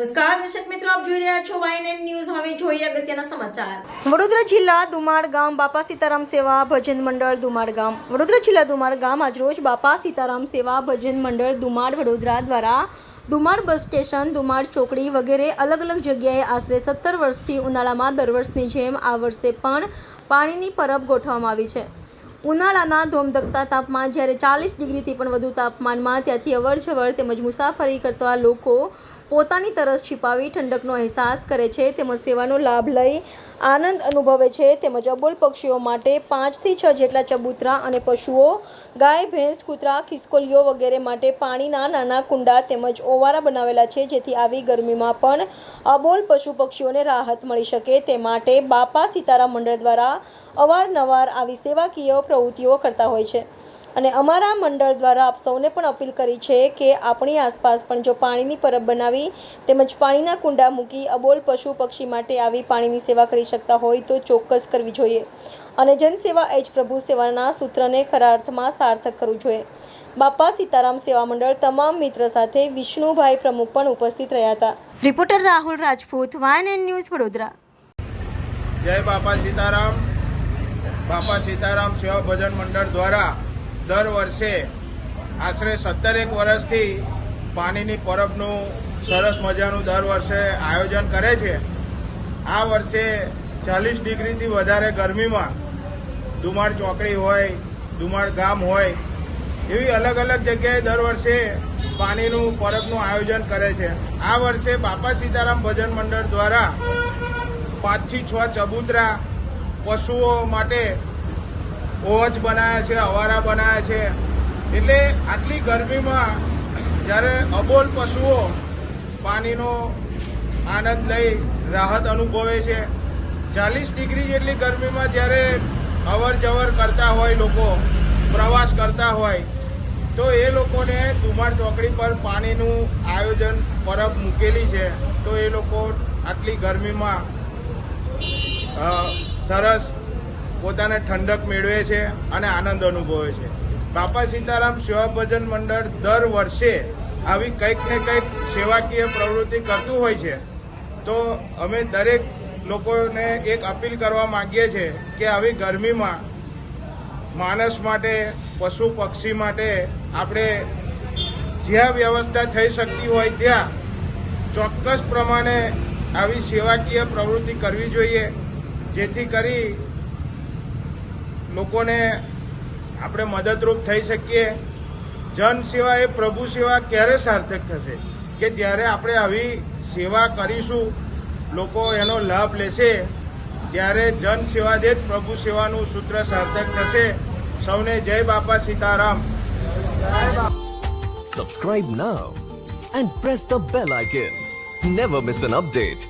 નમસ્કાર જિલ્લા દુમાડ ગામ બાપા સીતારામ સેવા ભજન મંડળ દુમાડ ગામ. વડોદરા જિલ્લા દુમાડ ગામ આજરોજ બાપા સીતારામ સેવા ભજન મંડળ દુમાડ વડોદરા દ્વારા દુમાડ બસ સ્ટેશન દુમાડ ચોકડી વગેરે અલગ અલગ જગ્યાએ આશરે સત્તર વર્ષથી ઉનાળામાં દર વર્ષની જેમ આ વર્ષે પણ પાણીની પરબ ગોઠવવામાં આવી છે. ઉનાળાના ધોમધકતા તાપમાન જ્યારે ચાલીસ ડિગ્રીથી પણ વધુ તાપમાનમાં ત્યાંથી અવરજવર તેમજ મુસાફરી કરતા લોકો પોતાની તરસ છિપાવી ઠંડકનો અહેસાસ કરે છે તેમજ સેવાનો લાભ લઈ આનંદ અનુભવે છે તેમજ અબોલ પક્ષીઓ માટે પાંચથી છ જેટલા ચબૂતરા અને પશુઓ, ગાય, ભેંસ, કૂતરા, ખિસકોલીઓ વગેરે માટે પાણીના નાના કુંડા તેમજ ઓવારા બનાવેલા છે જેથી આવી ગરમીમાં પણ અબોલ પશુ પક્ષીઓને રાહત મળી શકે. તે માટે બાપા સીતારામ મંડળ દ્વારા અવારનવાર આવી સેવાકીય પ્રવૃત્તિઓ કરતા હોય છે. અને અમારા મંડળ દ્વારા આપ સૌને પણ અપીલ કરી છે કે આપણી આસપાસ પણ જો પાણીની પરબ બનાવી તેમજ પાણીના કુંડા મૂકી અબોલ પશુ પક્ષી માટે આવી પાણીની સેવા કરી શકતા હોય તો ચોક્કસ કરવી જોઈએ. અને જનસેવા એ જ પ્રભુ સેવાના સૂત્રને ખરા અર્થમાં સાર્થક કરવું જોઈએ. બાપા સીતારામ સેવા મંડળ તમામ મિત્ર સાથે વિષ્ણુભાઈ પ્રમુખ પણ ઉપસ્થિત રહ્યા હતા. Reporter Rahul Rajput YNN news Vadodara. જય બાપા સીતારામ. બાપા સીતારામ સેવા ભજન મંડળ દ્વારા દર વર્ષે આશરે સત્તરેક વર્ષથી પાણીની પરબનું સરસ મજાનું દર વર્ષે આયોજન કરે છે. આ વર્ષે ચાલીસ ડિગ્રીથી વધારે ગરમીમાં ધુમાડ ચોકડી હોય ધુમાડ ગામ હોય, એવી અલગ અલગ જગ્યાએ દર વર્ષે પાણીનું પરબનું આયોજન કરે છે. આ વર્ષે બાપા સીતારામ ભજન મંડળ દ્વારા પાંચથી છ ચબૂતરા પશુઓ માટે ઓવચ બનાવ્યા છે, અવારા બનાવ્યા છે. એટલે આટલી ગરમીમાં જ્યારે અબોલ પશુઓ પાણીનો આનંદ લઈ રાહત અનુભવે છે, ચાલીસ ડિગ્રી જેટલી ગરમીમાં જ્યારે અવર જવર કરતા હોય લોકો, પ્રવાસ કરતા હોય, તો એ લોકોને ધુમાડ ચોકડી પર પાણીનું આયોજન પરબ મૂકેલી છે. તો એ લોકો આટલી ગરમીમાં સરસ પોતાને ઠંડક મેળવે છે અને આનંદ અનુભવે છે. બાપા સીતારામ સેવા ભજન મંડળ દર વર્ષે આવી કંઈક ને કંઈક સેવાકીય પ્રવૃત્તિ કરતું હોય છે. તો અમે દરેક લોકોને એક અપીલ કરવા માંગીએ છીએ કે આવી ગરમીમાં માણસ માટે, પશુ પક્ષી માટે આપણે જ્યાં વ્યવસ્થા થઈ શકતી હોય ત્યાં ચોક્કસ પ્રમાણે આવી સેવાકીય પ્રવૃત્તિ કરવી જોઈએ. જેથી કરી લોકોને આપણે મદદરૂપ થઈ શકીએ. જન સેવા એ પ્રભુ સેવા ક્યારે સાર્થક થશે? કે જ્યારે આપણે આવી સેવા કરીશું, લોકો એનો લાભ લેશે ત્યારે જન સેવા જ પ્રભુ સેવાનું સૂત્ર સાર્થક થશે. સૌને જય બાપા Sitaram. Subscribe now and press the bell icon never miss an update.